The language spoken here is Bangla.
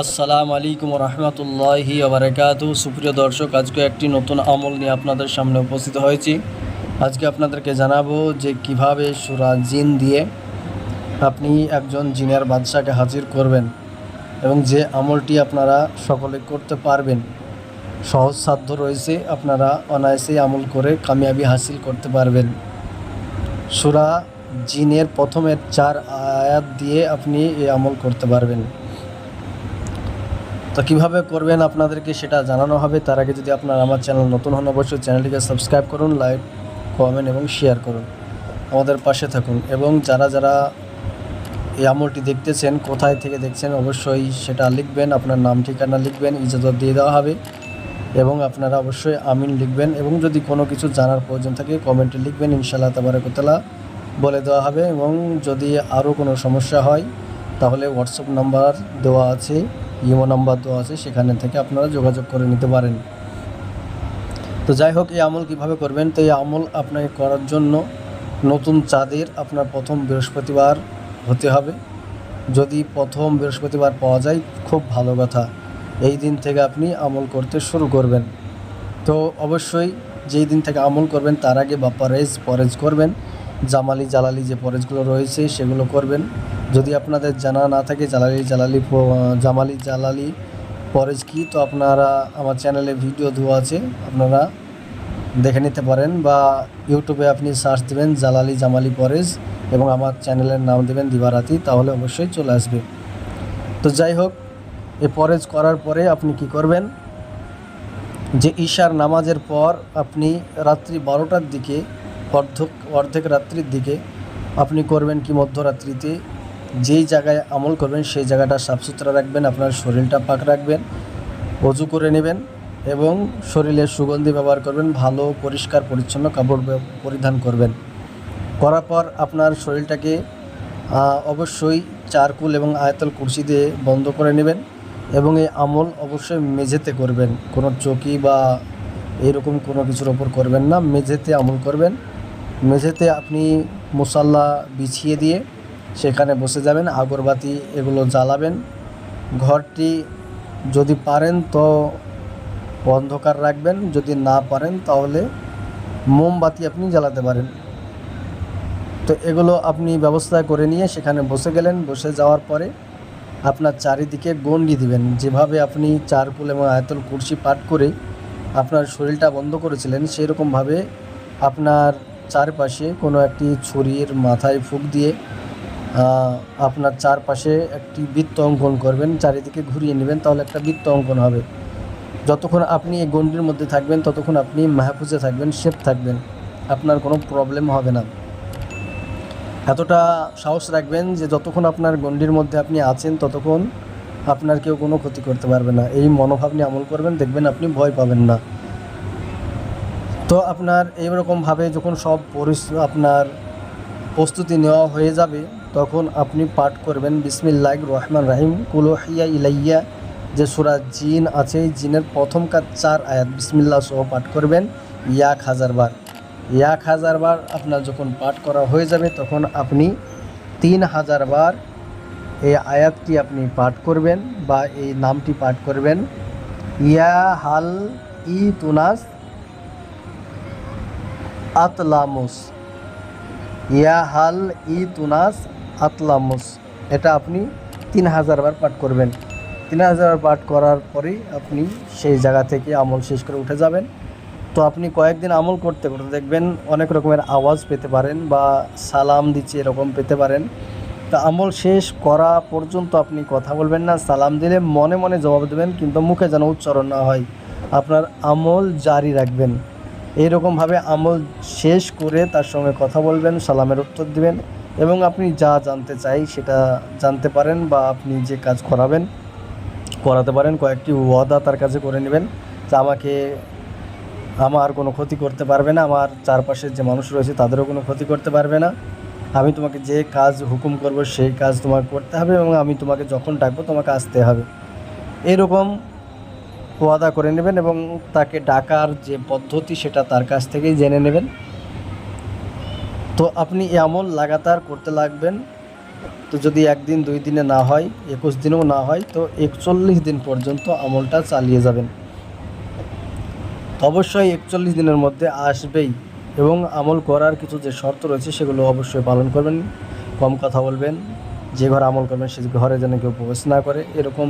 আসসালামু আলাইকুম রহমতুল্লাহি আবরাকাত সুপ্রিয় দর্শক, আজকে একটি নতুন আমল নিয়ে আপনাদের সামনে উপস্থিত হয়েছি। আজকে আপনাদেরকে জানাব যে কীভাবে সুরা জিন দিয়ে আপনি একজন জিনের বাদশাকে হাজির করবেন এবং যে আমলটি আপনারা সকলে করতে পারবেন। সহজ সাধ্য রয়েছে আপনারা অনায়াসেই আমল করে কামিয়াবি হাসিল করতে পারবেন। সুরা জিনের প্রথমের চার আয়াত দিয়ে আপনি এই আমল করতে পারবেন। তো কীভাবে করবেন আপনাদেরকে সেটা জানানো হবে? তার আগে যদি আপনার আমার চ্যানেল নতুন হন, অবশ্যই চ্যানেলটিকে সাবস্ক্রাইব করুন, লাইক, কমেন্ট এবং শেয়ার করুন। আমাদের পাশে থাকুন এবং যারা যারা এই আমলটি দেখতেছেন, কোথায় থেকে দেখছেন, অবশ্যই সেটা লিখবেন, আপনার নাম, ঠিকানা লিখবেন, ইজাজত দিয়ে দেওয়া হবে এবং আপনারা অবশ্যই আমিন লিখবেন এবং যদি কোনো কিছু জানার প্রয়োজন থাকে, কমেন্টে লিখবেন, ইনশাআল্লাহ তাবারাকতলা বলে দেওয়া হবে এবং যদি আরও কোনো সমস্যা হয়, তাহলে হোয়াটসঅ্যাপ নাম্বার দেওয়া আছে। ইমো নাম্বার দেওয়া আছে, সেখানে থেকে আপনারা যোগাযোগ করে নিতে পারেন। তো যাই হোক, এই আমল কীভাবে করবেন? তো এই আমল আপনাকে করার জন্য নতুন চাঁদের আপনার প্রথম বৃহস্পতিবার হতে হবে। যদি প্রথম বৃহস্পতিবার পাওয়া যায়, খুব ভালো কথা। এই দিন থেকে আপনি আমল করতে শুরু করবেন। তো অবশ্যই যেই দিন থেকে আমল করবেন, তার আগে বা পরেজ পরেজ করবেন। জামালি, জালালি যে পরেজগুলো রয়েছে, সেগুলো করবেন। যদি আপনাদের জানা না থাকে, জালালি জালালি জামালি জালালি পরেজ কি, তো আপনারা আমার চ্যানেলে ভিডিও দেওয়া আছে, আপনারা দেখে নিতে পারেন বা ইউটিউবে আপনি সার্চ দেবেন জালালি জামালি পরেজ এবং আমার চ্যানেলের নাম দেবেন দিবারাতি, তাহলে অবশ্যই চলে আসবে। তো যাই হোক, এ পরেজ করার পরে আপনি কি করবেন? যে ঈশার নামাজের পর আপনি রাত্রি বারোটার দিকে, অর্ধেক অর্ধেক রাত্রির দিকে আপনি করবেন কি মধ্যরাত্রিতে? যেই জায়গায় আমল করবেন, সেই জায়গাটা সাফসুতরা রাখবেন, আপনার শরীরটা পাক রাখবেন, অজু করে নেবেন এবং শরীরের সুগন্ধি ব্যবহার করবেন, ভালো, পরিষ্কার, পরিচ্ছন্ন কাপড় পরিধান করবেন। করার পর আপনার শরীরটাকে অবশ্যই চারকুল এবং আয়তল কুর্সি দিয়ে বন্ধ করে নেবেন এবং এই আমল অবশ্যই মেঝেতে করবেন। কোনো চকি বা এরকম কোনো কিছুর ওপর করবেন না, মেঝেতে আমল করবেন। মেঝেতে আপনি মশাল্লা বিছিয়ে দিয়ে সেখানে বসে যাবেন, আগরবাতি এগুলো জ্বালাবেন। ঘরটি যদি পারেন তো অন্ধকার রাখবেন, যদি না পারেন তাহলে মোমবাতি আপনি জ্বালাতে পারেন। তো এগুলো আপনি ব্যবস্থা করে নিয়ে সেখানে বসে গেলেন, বসে যাওয়ার পরে আপনার চারিদিকে গণ্ডি দিবেন। যেভাবে আপনি চারকুল এবং আয়তল কুর্সি পাঠ করে আপনার শরীরটা বন্ধ করেছিলেন সেই রকমভাবে আপনার চারপাশে কোনো একটি ছুরির মাথায় ফুক দিয়ে আপনার চারপাশে একটি বৃত্ত অঙ্কন করবেন, চারিদিকে ঘুরিয়ে নেবেন, তাহলে একটা বৃত্ত অঙ্কন হবে। যতক্ষণ আপনি এই গণ্ডির মধ্যে থাকবেন, ততক্ষণ আপনি মাহফুজে থাকবেন সেফ থাকবেন, আপনার কোনো প্রবলেম হবে না। এতটা সাহস রাখবেন যে যতক্ষণ আপনার গণ্ডির মধ্যে আপনি আছেন, ততক্ষণ আপনার কেউ কোনো ক্ষতি করতে পারবে না। এই মনোভাব নিয়ে আমল করবেন, দেখবেন আপনি ভয় পাবেন না। তো আপনার এইরকমভাবে যখন সব পরিস, আপনার প্রস্তুতি নেওয়া হয়ে যাবে তখন আপনি পাঠ করবেন বিসমিল্লাহ রহমান রাহিম কুলোহিয়া ইলাইয়া যে সুরা জিন আছে, জিনের প্রথম কাজ চার আয়াত, বিসমিল্লাহ সহ পাঠ করবেন, ইয়াক হাজার বার এক হাজার বার আপনার যখন পাঠ করা হয়ে যাবে, তখন আপনি তিন হাজার বার এই আয়াতটি আপনি পাঠ করবেন বা এই নামটি পাঠ করবেন, ইয়া হাল ই তুনাস আতলামুস ইয়া হাল ই তুনাস আতলামুস। এটা আপনি তিন হাজার বার পাঠ করবেন। তিন হাজার বার পাঠ করার পরেই আপনি সেই জায়গা থেকে আমল শেষ করে উঠে যাবেন। তো আপনি কয়েকদিন আমল করতে করতে দেখবেন অনেক রকমের আওয়াজ পেতে পারেন বা সালাম দিচ্ছে এরকম পেতে পারেন। তা আমল শেষ করা পর্যন্ত আপনি কথা বলবেন না, সালাম দিলে মনে মনে জবাব দেবেন, কিন্তু মুখে যেন উচ্চারণ না হয়। আপনার আমল জারি রাখবেন। এইরকমভাবে আমল শেষ করে তার সঙ্গে কথা বলবেন, সালামের উত্তর দিবেন। এবং আপনি যা জানতে চাই সেটা জানতে পারেন বা আপনি যে কাজ করাবেন, করাতে পারেন। কয়েকটি ওয়াদা তার কাছে করে নেবেন যে আমাকে, আমার কোনো ক্ষতি করতে পারবে না, আমার চারপাশের যে মানুষ রয়েছে তাদেরও কোনো ক্ষতি করতে পারবে না। আমি তোমাকে যে কাজ হুকুম করব সেই কাজ তোমাকে করতে হবে এবং আমি তোমাকে যখন ডাকবো তোমাকে আসতে হবে। এরকম ওয়াদা করে নেবেন এবং তাকে ডাকার যে পদ্ধতি সেটা তার কাছ থেকেই জেনে নেবেন। তো আপনি এই আমল লাগাতার করতে লাগবেন। তো যদি একদিন, দুই দিনে না হয়, একুশ দিনেও না হয়, তো একচল্লিশ দিন পর্যন্ত আমলটা চালিয়ে যাবেন। অবশ্যই একচল্লিশ দিনের মধ্যে আসবেই এবং আমল করার কিছু যে শর্ত রয়েছে, সেগুলো অবশ্যই পালন করবেন। কম কথা বলবেন, যে ঘরে আমল করবেন, সে ঘরে যেন কেউ প্রবেশ না করে, এরকম